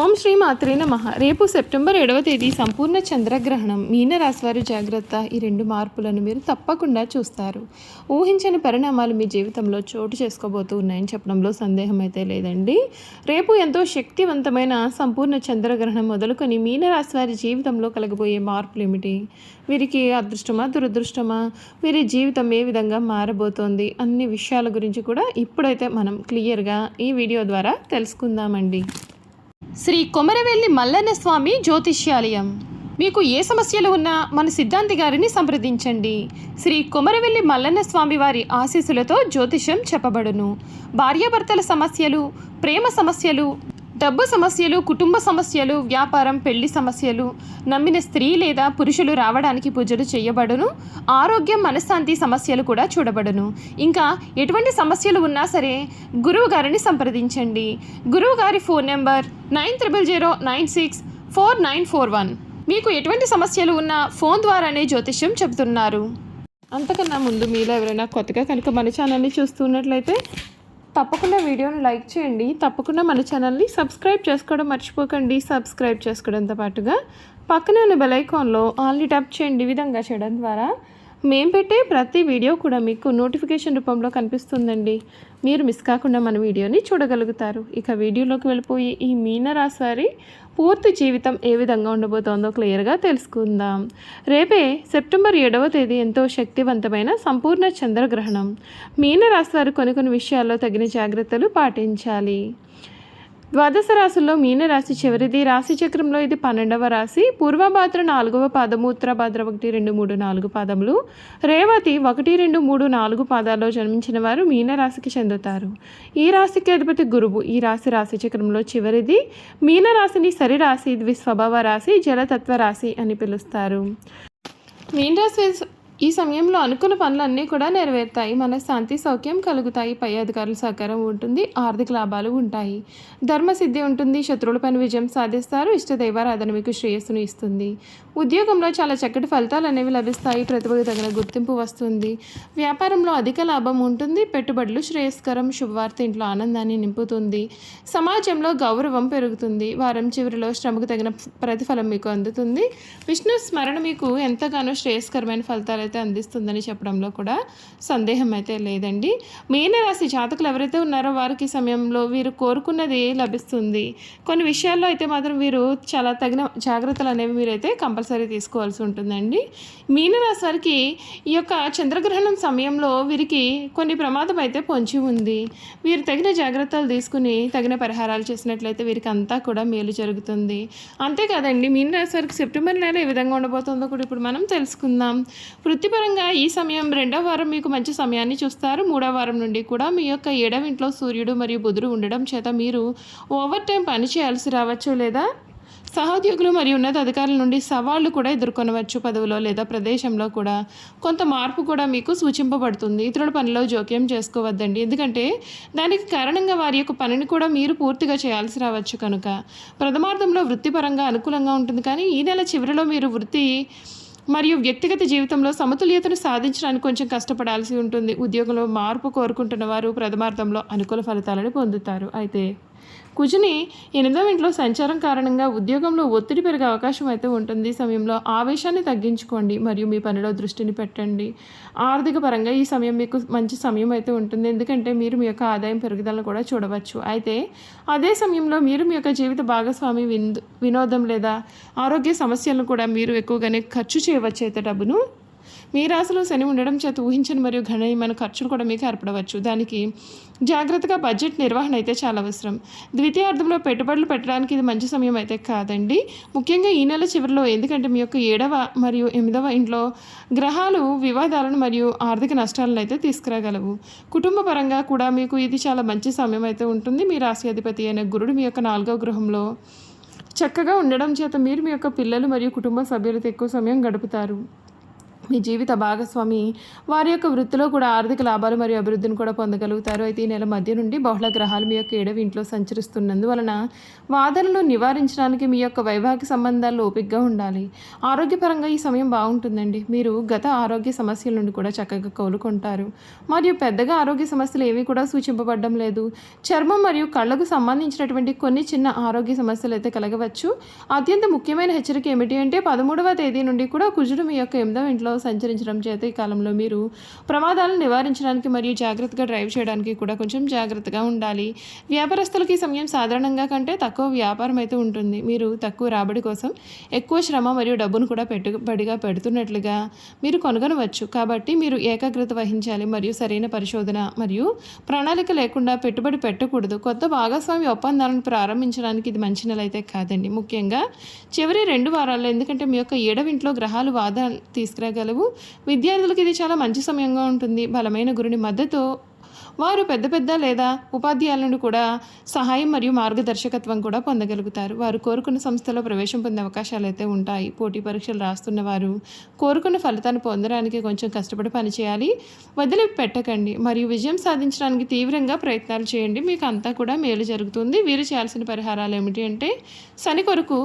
ఓం శ్రీ మాత్రే నమ. రేపు సెప్టెంబర్ ఏడవ తేదీ సంపూర్ణ చంద్రగ్రహణం. మీనరాశి వారి జాగ్రత్త ఈ రెండు మార్పులను మీరు తప్పకుండా చూస్తారు. ఊహించని పరిణామాలు మీ జీవితంలో చోటు చేసుకోబోతూ ఉన్నాయని చెప్పడంలో సందేహం అయితే లేదండి. రేపు ఎంతో శక్తివంతమైన సంపూర్ణ చంద్రగ్రహణం మొదలుకొని మీనరాశివారి జీవితంలో కలగబోయే మార్పులు ఏమిటి? వీరికి అదృష్టమా దురదృష్టమా? వీరి జీవితం ఏ విధంగా మారబోతోంది? అన్ని విషయాల గురించి కూడా ఇప్పుడైతే మనం క్లియర్గా ఈ వీడియో ద్వారా తెలుసుకుందామండి. శ్రీ కొమరవెల్లి మల్లన్న స్వామి జ్యోతిష్యాలయం. మీకు ఏ సమస్యలు ఉన్నా మన సిద్ధాంతి గారిని సంప్రదించండి. శ్రీ కొమరవెల్లి మల్లన్న స్వామి వారి ఆశీస్సులతో జ్యోతిష్యం చెప్పబడును. భార్యాభర్తల సమస్యలు ప్రేమ సమస్యలు డబ్బు సమస్యలు కుటుంబ సమస్యలు వ్యాపారం పెళ్ళి సమస్యలు నమ్మిన స్త్రీ లేదా పురుషులు రావడానికి పూజలు చేయబడును. ఆరోగ్యం మనశ్శాంతి సమస్యలు కూడా చూడబడును. ఇంకా ఎటువంటి సమస్యలు ఉన్నా సరే గురువు గారిని సంప్రదించండి. గురువు గారి phone number nine triple zero nine six four nine four one. మీకు ఎటువంటి సమస్యలు ఉన్నా ఫోన్ ద్వారానే జ్యోతిష్యం చెబుతున్నారు. అంతకన్నా ముందు మీలో ఎవరైనా కొత్తగా కనుక మన ఛానల్ని చూస్తున్నట్లయితే తప్పకుండా వీడియోని లైక్ చేయండి. తప్పకుండా మన ఛానల్ని సబ్స్క్రైబ్ చేసుకోవడం మర్చిపోకండి. సబ్స్క్రైబ్ చేసుకోవడంతో పాటుగా పక్కనే ఉన్న బెలైకాన్లో ఆల్ని ట్యాప్ చేయండి. విధంగా చేయడం ద్వారా మేము పెట్టే ప్రతి వీడియో కూడా మీకు నోటిఫికేషన్ రూపంలో కనిపిస్తుందండి. మీరు మిస్ కాకుండా మన వీడియోని చూడగలుగుతారు. ఇక వీడియోలోకి వెళ్ళిపోయి ఈ మీనరాశి వారి పూర్తి జీవితం ఏ విధంగా ఉండబోతోందో క్లియర్గా తెలుసుకుందాం. రేపే సెప్టెంబర్ ఏడవ తేదీ ఎంతో శక్తివంతమైన సంపూర్ణ చంద్రగ్రహణం. మీనరాశి వారు కొన్ని కొన్ని విషయాల్లో తగిన జాగ్రత్తలు పాటించాలి. ద్వాదశ రాశుల్లో మీనరాశి చివరిది. రాశి చక్రంలో ఇది పన్నెండవ రాశి. పూర్వభాద్ర నాలుగవ పాదము ఉత్తరభాద్ర ఒకటి రెండు మూడు నాలుగు పాదములు. రేవతి ఒకటి రెండు మూడు నాలుగు పాదాల్లో జన్మించిన వారు మీనరాశికి చెందుతారు. ఈ రాశికి అధిపతి గురువు. ఈ రాశి రాశి చక్రంలో చివరిది. మీనరాశిని సరిరాశి ద్విస్వభావ రాశి జలతత్వ రాశి అని పిలుస్తారు. మీనరాశి ఈ సమయంలో అనుకున్న పనులన్నీ కూడా నెరవేరుతాయి. మన శాంతి సౌఖ్యం కలుగుతాయి. పై అధికారుల సహకారం ఉంటుంది. ఆర్థిక లాభాలు ఉంటాయి. ధర్మసిద్ధి ఉంటుంది. శత్రువులపైన విజయం సాధిస్తారు. ఇష్టదైవారాధన మీకు శ్రేయస్సును ఇస్తుంది. ఉద్యోగంలో చాలా చక్కటి ఫలితాలు అనేవి లభిస్తాయి. ప్రతిభకు తగిన గుర్తింపు వస్తుంది. వ్యాపారంలో అధిక లాభం ఉంటుంది. పెట్టుబడులు శ్రేయస్కరం. శుభవార్త ఇంట్లో ఆనందాన్ని నింపుతుంది. సమాజంలో గౌరవం పెరుగుతుంది. వారం చివరిలో శ్రమకు తగిన ప్రతిఫలం మీకు అందుతుంది. విష్ణు స్మరణ మీకు ఎంతగానో శ్రేయస్కరమైన ఫలితాలు అయితే అందిస్తుందని చెప్పడంలో కూడా సందేహం అయితే లేదండి. మీనరాశి జాతకులు ఎవరైతే ఉన్నారో వారికి సమయంలో వీరు కోరుకున్నది లభిస్తుంది. కొన్ని విషయాల్లో అయితే మాత్రం వీరు చాలా తగిన జాగ్రత్తలు అనేవి మీరైతే కంపల్సరీ తీసుకోవాల్సి ఉంటుందండి. మీనరాశి వారికి ఈ యొక్క చంద్రగ్రహణం సమయంలో వీరికి కొన్ని ప్రమాదం అయితే పొంచి ఉంది. వీరు తగిన జాగ్రత్తలు తీసుకుని తగిన పరిహారాలు చేసినట్లయితే వీరికి అంతా కూడా మేలు జరుగుతుంది. అంతేకాదండి మీనరాశి వారికి సెప్టెంబర్ నెల ఏ విధంగా ఉండబోతుందో కూడా ఇప్పుడు మనం తెలుసుకుందాం. వృత్తిపరంగా ఈ సమయం రెండవ వారం మీకు మంచి సమయాన్ని చూస్తారు. మూడవ వారం నుండి కూడా మీ యొక్క ఏడవ ఇంట్లో సూర్యుడు మరియు బుధుడు ఉండడం చేత మీరు ఓవర్ టైం పని చేయాల్సి రావచ్చు లేదా? సహోద్యోగులు మరియు ఉన్నత అధికారుల నుండి సవాళ్ళు కూడా ఎదుర్కొనవచ్చు పదవిలో లేదా ప్రదేశంలో కూడా. కొంత మార్పు కూడా మీకు సూచింపబడుతుంది. ఇతరుల పనిలో జోక్యం చేసుకోవద్దండి. ఎందుకంటే దానికి కారణంగా వారి యొక్క పనిని కూడా మీరు పూర్తిగా చేయాల్సి రావచ్చు కనుక. ప్రథమార్థంలో వృత్తిపరంగా అనుకూలంగా ఉంటుంది. కానీ ఈ నెల చివరిలో మీరు వృత్తి మరియు వ్యక్తిగత జీవితంలో సమతుల్యతను సాధించడానికి కొంచెం కష్టపడాల్సి ఉంటుంది. ఉద్యోగంలో మార్పు కోరుకుంటున్న వారు ప్రథమార్థంలో అనుకూల ఫలితాలను పొందుతారు. అయితే కుజుని ఎనిమిదవ ఇంట్లో సంచారం కారణంగా ఉద్యోగంలో ఒత్తిడి పెరిగే అవకాశం అయితే ఉంటుంది. సమయంలో ఆవేశాన్ని తగ్గించుకోండి మరియు మీ పనిలో దృష్టిని పెట్టండి. ఆర్థిక పరంగా ఈ సమయం మీకు మంచి సమయం అయితే ఉంటుంది. ఎందుకంటే మీరు మీ యొక్క ఆదాయం పెరుగుదలను కూడా చూడవచ్చు. అయితే అదే సమయంలో మీరు మీ యొక్క జీవిత భాగస్వామి విందు వినోదం లేదా ఆరోగ్య సమస్యలను కూడా మీరు ఎక్కువగానే ఖర్చు చేయవచ్చు అయితే డబ్బును మీ రాశిలో శని ఉండడం చేత ఊహించని మరియు గణనీయమైన ఖర్చులు కూడా మీకు ఏర్పడవచ్చు. దానికి జాగ్రత్తగా బడ్జెట్ నిర్వహణ అయితే చాలా అవసరం. ద్వితీయార్థంలో పెట్టుబడులు పెట్టడానికి ఇది మంచి సమయం అయితే కాదండి. ముఖ్యంగా ఈ నెల చివరిలో ఎందుకంటే మీ యొక్క ఏడవ మరియు ఎనిమిదవ ఇంట్లో గ్రహాలు వివాదాలను మరియు ఆర్థిక నష్టాలను అయితే తీసుకురాగలవు. కుటుంబ పరంగా కూడా మీకు ఇది చాలా మంచి సమయం అయితే ఉంటుంది. మీ రాశి అధిపతి అయిన గురుడు మీ యొక్క నాలుగవ గృహంలో చక్కగా ఉండడం చేత మీరు మీ యొక్క పిల్లలు మరియు కుటుంబ సభ్యులతో ఎక్కువ సమయం గడుపుతారు. మీ జీవిత భాగస్వామి వారి యొక్క వృత్తిలో కూడా ఆర్థిక లాభాలు మరియు అభివృద్ధిని కూడా పొందగలుగుతారు. అయితే ఈ నెల మధ్య నుండి బహుళ గ్రహాలు మీ యొక్క ఏడవ ఇంట్లో సంచరిస్తున్నందువలన వాదనలు నివారించడానికి మీ యొక్క వైవాహిక సంబంధాల్లో ఓపికగా ఉండాలి. ఆరోగ్యపరంగా ఈ సమయం బాగుంటుందండి. మీరు గత ఆరోగ్య సమస్యల నుండి కూడా చక్కగా కోలుకుంటారు. మరియు పెద్దగా ఆరోగ్య సమస్యలు ఏమీ కూడా సూచింపబడడం లేదు. చర్మం మరియు కళ్ళకు సంబంధించినటువంటి కొన్ని చిన్న ఆరోగ్య సమస్యలు అయితే కలగవచ్చు. అత్యంత ముఖ్యమైన హెచ్చరిక ఏమిటి అంటే పదమూడవ తేదీ నుండి కూడా కుజుడు మీ యొక్క ఎనిమిదవ ఇంట్లో సంచరించడం చేత ఈ కాలంలో మీరు ప్రమాదాలను నివారించడానికి మరియు జాగ్రత్తగా డ్రైవ్ చేయడానికి కూడా కొంచెం జాగ్రత్తగా ఉండాలి. వ్యాపారస్తులకి సమయం సాధారణంగా కంటే తక్కువ వ్యాపారం అయితే ఉంటుంది. మీరు తక్కువ రాబడి కోసం ఎక్కువ శ్రమ మరియు డబ్బును కూడా పెట్టుబడిగా పెడుతున్నట్లుగా మీరు కొనుగొనవచ్చు. కాబట్టి మీరు ఏకాగ్రత వహించాలి మరియు సరైన పరిశోధన మరియు ప్రణాళిక లేకుండా పెట్టుబడి పెట్టకూడదు. కొత్త భాగస్వామి ఒప్పందాలను ప్రారంభించడానికి ఇది మంచి నెల అయితే కాదండి. ముఖ్యంగా చివరి రెండు వారాల్లో ఎందుకంటే మీ యొక్క ఏడవింట్లో గ్రహాలు వాదాలు తీసుకురాగలవు విద్యార్థులకు ఇది చాలా మంచి సమయంగా ఉంటుంది. బలమైన గురుని మద్దతు వారు పెద్ద పెద్ద లేదా ఉపాధ్యాయులను కూడా సహాయం మరియు మార్గదర్శకత్వం కూడా పొందగలుగుతారు. వారు కోరుకున్న సంస్థలో ప్రవేశం పొందే అవకాశాలు అయితే ఉంటాయి. పోటీ పరీక్షలు రాస్తున్న వారు కోరుకున్న ఫలితాన్ని పొందడానికి కొంచెం కష్టపడి పనిచేయాలి. వదిలి పెట్టకండి మరియు విజయం సాధించడానికి తీవ్రంగా ప్రయత్నాలు చేయండి. మీకు అంతా కూడా మేలు జరుగుతుంది. వీరు చేయాల్సిన పరిహారాలు ఏమిటి అంటే శని కొరకు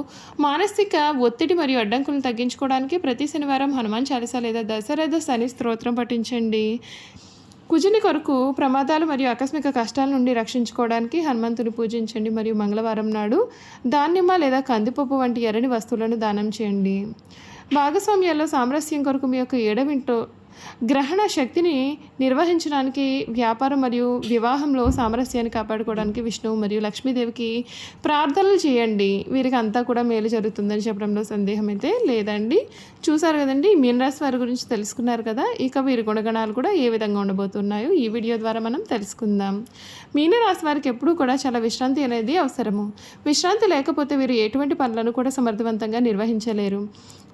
మానసిక ఒత్తిడి మరియు అడ్డంకులను తగ్గించుకోవడానికి ప్రతి శనివారం హనుమాన్ చాలీసా లేదా దశరథ శని స్తోత్రం పఠించండి. కుజుని కొరకు ప్రమాదాలు మరియు ఆకస్మిక కష్టాల నుండి రక్షించుకోవడానికి హనుమంతుని పూజించండి మరియు మంగళవారం నాడు ధాన్యమ లేదా కందిపప్పు వంటి ఎర్రని వస్తువులను దానం చేయండి. భాగస్వామ్యాల్లో సామరస్యం కొరకు మీ యొక్క ఏడవింటో గ్రహణ శక్తిని నిర్వహించడానికి వ్యాపారం మరియు వివాహంలో సామరస్యాన్ని కాపాడుకోవడానికి విష్ణువు మరియు లక్ష్మీదేవికి ప్రార్థనలు చేయండి. వీరికి అంతా కూడా మేలు జరుగుతుందని చెప్పడంలో సందేహం అయితే లేదండి. చూసారు కదండి మీనరాశి వారి గురించి తెలుసుకున్నారు కదా ఇక వీరి గుణగణాలు కూడా ఏ విధంగా ఉండబోతున్నాయో ఈ వీడియో ద్వారా మనం తెలుసుకుందాం. మీనరాశి వారికి ఎప్పుడూ కూడా చాలా విశ్రాంతి అనేది అవసరము. విశ్రాంతి లేకపోతే వీరు ఎటువంటి పనులను కూడా సమర్థవంతంగా నిర్వహించలేరు.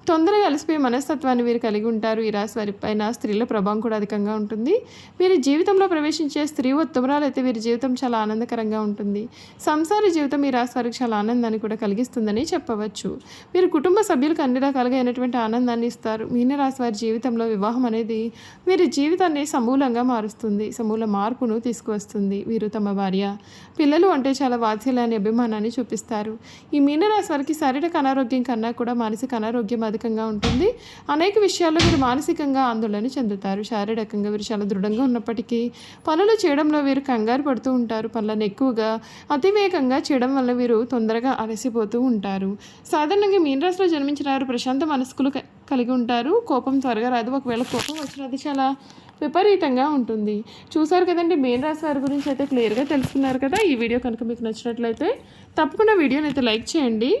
తొందరగా అలసిపోయే మనస్తత్వాన్ని వీరు కలిగి ఉంటారు ఈ రాశి వారి పైన. స్త్రీల ప్రభావం కూడా అధికంగా ఉంటుంది. వీరి జీవితంలో ప్రవేశించే స్త్రీ ఉత్తమరాలు అయితే వీరి జీవితం చాలా ఆనందకరంగా ఉంటుంది. సంసార జీవితం ఈ రాశి వారికి చాలా ఆనందాన్ని కూడా కలిగిస్తుందని చెప్పవచ్చు. వీరి కుటుంబ సభ్యులకు అన్ని రకాలుగా అయినటువంటి ఆనందాన్ని ఇస్తారు. మీనరాశి వారి జీవితంలో వివాహం అనేది వీరి జీవితాన్ని సమూలంగా మారుస్తుంది. సమూల మార్పును తీసుకువస్తుంది. వీరు తమ భార్య పిల్లలు అంటే చాలా వాత్సల్యాన్ని అభిమానాన్ని చూపిస్తారు. ఈ మీనరాశి వారికి శారీరక అనారోగ్యం కన్నా కూడా మానసిక అనారోగ్యం అధికంగా ఉంటుంది. అనేక విషయాల్లో వీరు మానసికంగా ఆందోళన చెందుతారు. శారీరకంగా వీరు చాలా దృఢంగా ఉన్నప్పటికీ పనులు చేయడంలో వీరు కంగారు పడుతూ ఉంటారు. పనులను ఎక్కువగా అతివేగంగా చేయడం వల్ల వీరు తొందరగా అలసిపోతూ ఉంటారు. సాధారణంగా మీనరాశిలో జన్మించిన వారు ప్రశాంత మనస్కులు క- కలిగి ఉంటారు. కోపం త్వరగా రాదు. ఒకవేళ కోపం వచ్చినది చాలా విపరీతంగా ఉంటుంది. చూసారు కదండి మెయిన్ రాశి వారి గురించి అయితే క్లియర్గా తెలుసుకున్నారు కదా. ఈ వీడియో కనుక మీకు నచ్చినట్లయితే తప్పకుండా వీడియోని అయితే లైక్ చేయండి.